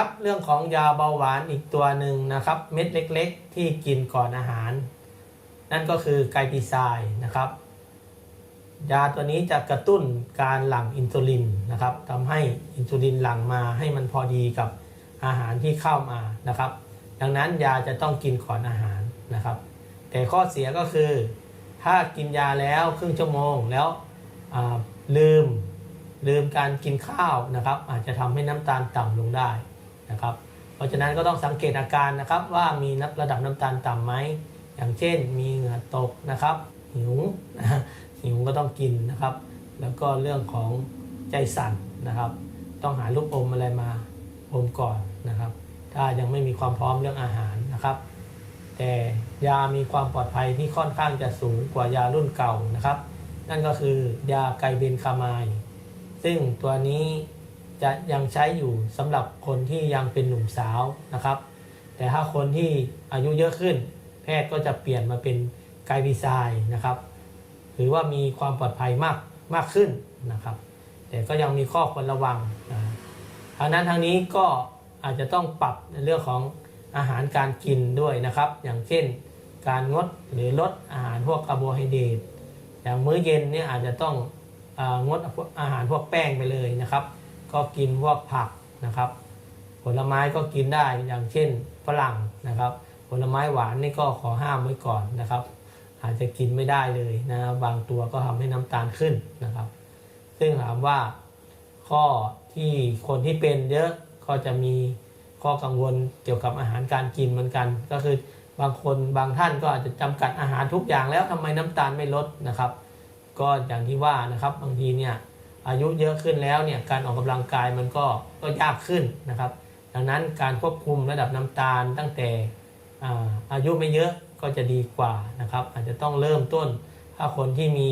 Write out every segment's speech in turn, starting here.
ครับเรื่องของยาเบาหวานอีกตัวหนึ่งนะครับ เม็ดเล็กๆ ที่กินก่อนอาหาร นั่นก็คือไกลปิไซด์นะครับ ยาตัวนี้จะกระตุ้นการหลั่งอินซูลินนะครับทำให้อินซูลินหลั่งมาให้มันพอดีกับอาหารที่เข้ามานะครับ ดังนั้นยาจะต้องกินก่อนอาหารนะครับ แต่ข้อเสียก็คือ ถ้ากินยาแล้วครึ่งชั่วโมงแล้วลืมลืมการกินข้าวนะครับ อาจจะทำให้น้ำตาลต่ำลงได้ นะครับ เพราะฉะนั้นก็ต้องสังเกตอาการนะครับว่ามีระดับน้ำตาลต่ำไหมอย่างเช่น มีเหงื่อตกนะครับ หิวหิวก็ต้องกินนะครับ แล้วก็เรื่องของใจสั่นนะครับ ต้องหาลูกอมอะไรมาอมก่อนนะครับ ถ้ายังไม่มีความพร้อมเรื่องอาหารนะครับ แต่ยามีความปลอดภัยที่ค่อนข้างจะสูงกว่ายารุ่นเก่านะครับ นั่นก็คือยาไกเบนคามาย ซึ่งตัวนี้ จะยังใช้อยู่สำหรับคนที่ยังเป็นหนุ่มสาวนะครับ แต่ถ้าคนที่อายุเยอะขึ้น แพทย์ก็จะเปลี่ยนมาเป็นไกลดีไซน์นะครับถือว่ามีความปลอดภัยมากมากขึ้นนะครับ แต่ก็ยังมีข้อควรระวังนะทางนั้นทางนี้ก็อาจจะต้องปรับในเรื่องของอาหารการกินด้วยนะครับ อย่างเช่น การงดหรือลดอาหารพวกคาร์โบไฮเดรตอย่างมื้อเย็นเนี่ยอาจจะต้ององดอาหารพวกแป้งไปเลยนะครับ ก็กินพวกผักนะครับ ผลไม้ก็กินได้อย่างเช่นฝรั่งนะครับ ผลไม้หวานนี่ก็ขอห้ามไว้ก่อนนะครับ อาจจะกินไม่ได้เลยนะบางตัวก็ทำให้น้ำตาลขึ้นนะครับ ซึ่งถามว่าข้อที่คนที่เป็นเยอะก็จะมีข้อกังวลเกี่ยวกับอาหารการกินเหมือนกัน ก็คือบางคนบางท่านก็อาจจะจำกัดอาหารทุกอย่างแล้วทำไมน้ำตาลไม่ลดนะครับ ก็อย่างที่ว่านะครับบางทีเนี่ย อายุเยอะขึ้นแล้วเนี่ยการออกกำลังกายมันก็ก็ยากขึ้นนะครับ ดังนั้นการควบคุมระดับน้ำตาลตั้งแต่อาอายุไม่เยอะก็จะดีกว่านะครับ อาจจะต้องเริ่มต้นถ้าคนที่มี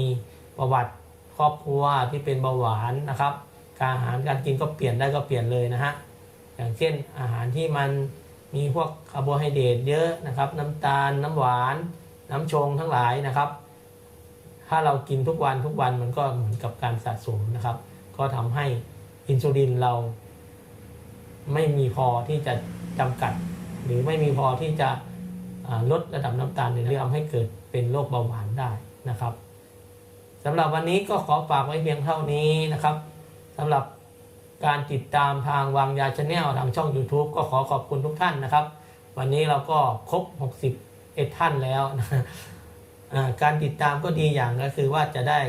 ประวัติครอบครัวที่เป็นเบาหวานนะครับ การอาหารการกินก็เปลี่ยนได้ก็เปลี่ยนเลยนะฮะอย่างเช่นอาหารที่มันมีพวกคาร์โบไฮเดรตเยอะนะครับ น้ำตาลน้ำหวาน น้ำชงทั้งหลายนะครับ ถ้าเรากินทุกวันทุกวันมันก็เหมือนกับการสะสมนะครับ ก็ทำให้อินซูลินเรา ไม่มีพอที่จะจำกัด หรือไม่มีพอที่จะลดระดับน้ำตาลในเรื่องทำให้เกิดเป็นโรคเบาหวานได้นะครับสำหรับวันนี้ก็ขอฝากไว้เพียงเท่านี้นะครับสำหรับการติดตามทางวางยาชาแนลทางช่อง YouTube ก็ขอขอบคุณทุกท่านนะครับ วันนี้เราก็ครบ 61 ท่านแล้วนะ การติดตามก็ดีอย่างก็คือว่าจะได้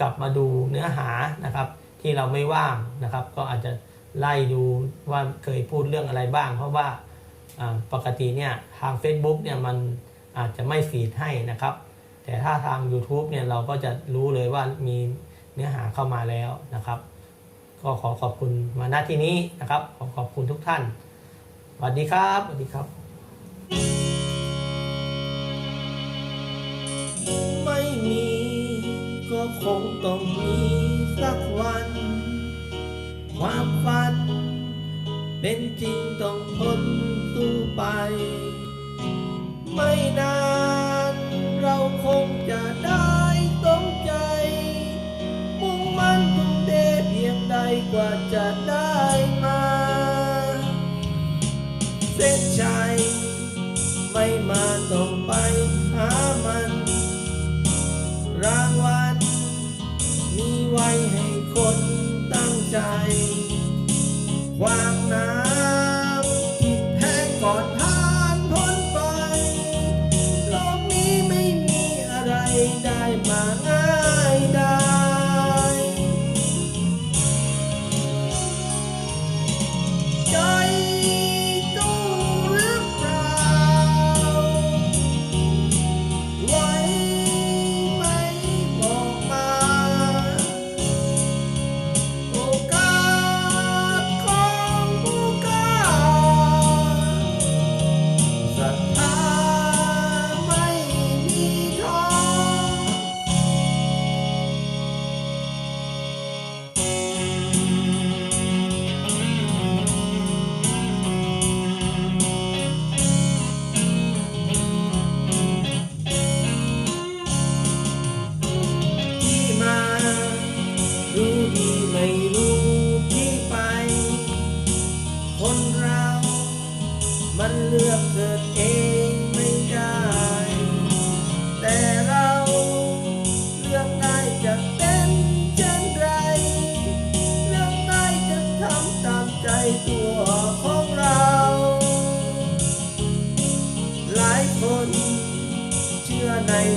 กลับมาดูเนื้อหานะครับ ที่เราไม่ว่างนะครับ ก็อาจจะไล่ดูว่าเคยพูดเรื่องอะไรบ้าง เพราะว่าปกติเนี่ยทาง Facebook เนี่ยมันอาจจะไม่ฟีดให้นะครับ แต่ถ้าทาง YouTube เนี่ยเราก็จะรู้เลยว่ามีเนื้อหาเข้ามาแล้วนะครับ ก็ขอขอบคุณมาณที่นี้นะครับ ขอขอบคุณทุกท่านสวัสดีครับสวัสดีครับ ความฝัน เป็นจริงต้องทนสู้ไป ไม่นาน เราคงจะได้สมใจ มุ่งมั่นทุ่มเทเพียงใดกว่าจะได้มา เส้นชัยไม่มาต้องไปหามัน รางวัลมีไว้ให้คนตั้งใจ วา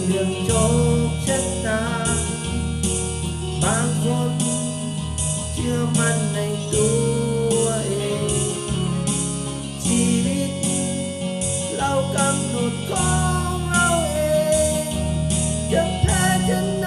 miền châu chết ta. Ba con chưa mắt này tuổi. Chỉ biết lâu cầm một con lâu em chấp thế chân